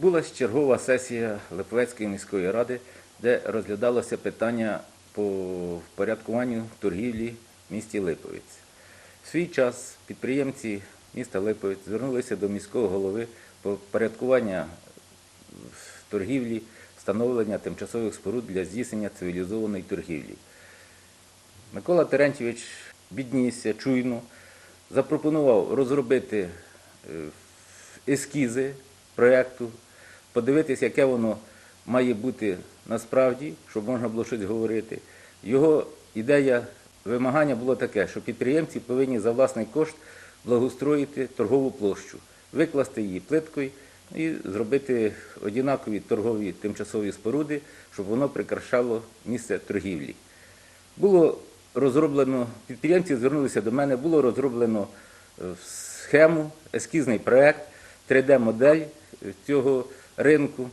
Відбулася чергова сесія Липовецької міської ради, де розглядалося питання по впорядкуванню торгівлі в місті Липовець. В свій час підприємці міста Липовець звернулися до міського голови по впорядкування торгівлі, встановлення тимчасових споруд для здійснення цивілізованої торгівлі. Микола Терентьєвич біднісся чуйно, запропонував розробити е, ескізи проєкту, подивитися, яке воно має бути насправді, щоб можна було щось говорити. Його ідея вимагання було таке, що підприємці повинні за власний кошт благоустроїти торгову площу, викласти її плиткою і зробити однакові торгові тимчасові споруди, щоб воно прикрашало місце торгівлі. Було розроблено, підприємці звернулися до мене, було розроблено е, схему, ескізний проєкт, 3D-модель цього ринку.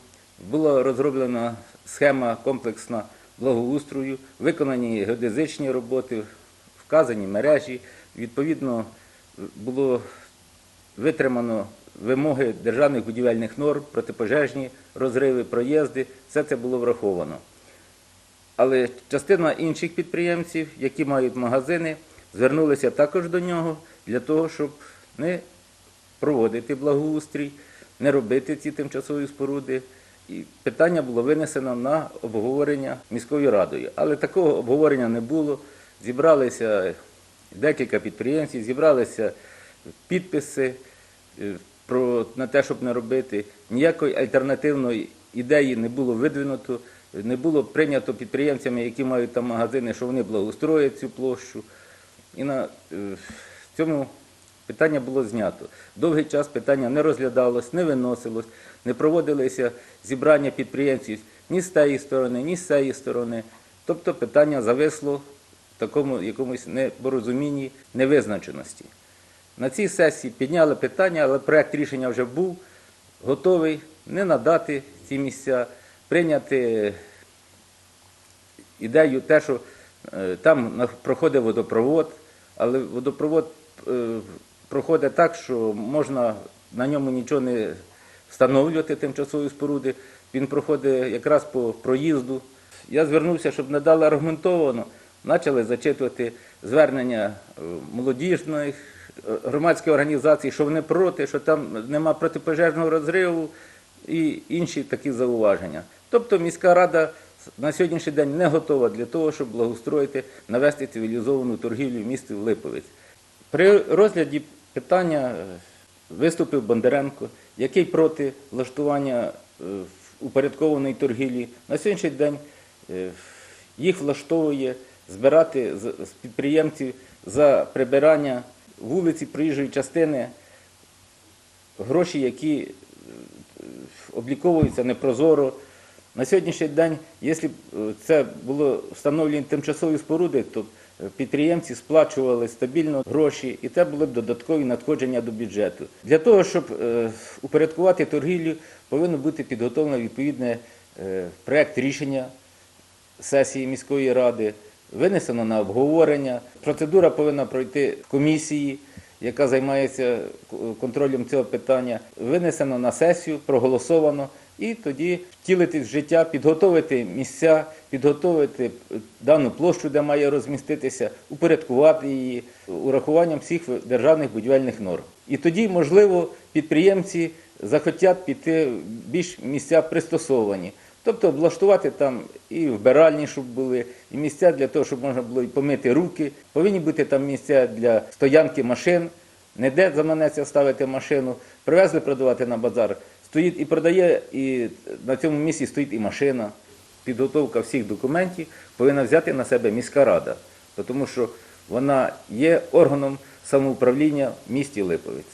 Була розроблена схема комплексна благоустрою, виконані геодезичні роботи, вказані мережі. Відповідно, було витримано вимоги державних будівельних норм, протипожежні розриви, проїзди. Все це було враховано. Але частина інших підприємців, які мають магазини, звернулися також до нього для того, щоб не проводити благоустрій, не робити ці тимчасові споруди. І питання було винесено на обговорення міською радою. Але такого обговорення не було. Зібралися декілька підприємців, зібралися підписи е, про, на те, щоб не робити. Ніякої альтернативної ідеї не було видвинуто, не було прийнято підприємцями, які мають там магазини, що вони благоустроять цю площу. І на е, цьому питання було знято. Довгий час питання не розглядалось, не виносилось, не проводилися зібрання підприємців ні з тієї сторони, ні з цієї сторони. Тобто питання зависло в такому якомусь непорозумінні, невизначеності. На цій сесії підняли питання, але проект рішення вже був готовий не надати ці місця, прийняти ідею те, що е, там проходить водопровод, але водопровод е, проходить так, що можна на ньому нічого не встановлювати тимчасові споруди. Він проходить якраз по проїзду. Я звернувся, щоб не дали аргументовано. Почали зачитувати звернення е, молодіжних е, громадських організацій, що вони проти, що там нема протипожежного розриву і інші такі зауваження. Тобто міська рада на сьогоднішній день не готова для того, щоб благоустроїти, навести цивілізовану торгівлю в місті Липовець. При розгляді питання е, виступив Бондаренко, який проти влаштування е, упорядкованої торгівлі. На сьогоднішній день е, їх влаштовує збирати з підприємців за прибирання вулиці проїжджої частини гроші, які обліковуються непрозоро. На сьогоднішній день, якщо це було встановлені тимчасові споруди, то підприємці сплачували стабільно гроші, і це були б додаткові надходження до бюджету. Для того, щоб е, упорядкувати торгівлю, повинно бути підготовлено відповідне е, проект рішення сесії міської ради, винесено на обговорення. Процедура повинна пройти комісії, яка займається контролем цього питання, винесено на сесію, проголосовано. І тоді втілити в життя, підготовити місця, підготовити е, дану площу, де має розміститися, упорядкувати її урахуванням всіх державних будівельних норм. І тоді, можливо, підприємці захотять піти більш місця пристосовані. Тобто облаштувати там і вбиральні, щоб були, і місця для того, щоб можна було і помити руки. Повинні бути там місця для стоянки машин, не де заманеться ставити машину. Привезли продавати на базар. Стоїть і продає, і на цьому місці стоїть і машина. Підготовка всіх документів повинна взяти на себе міська рада, тому що вона є органом самоуправління в місті Липовець.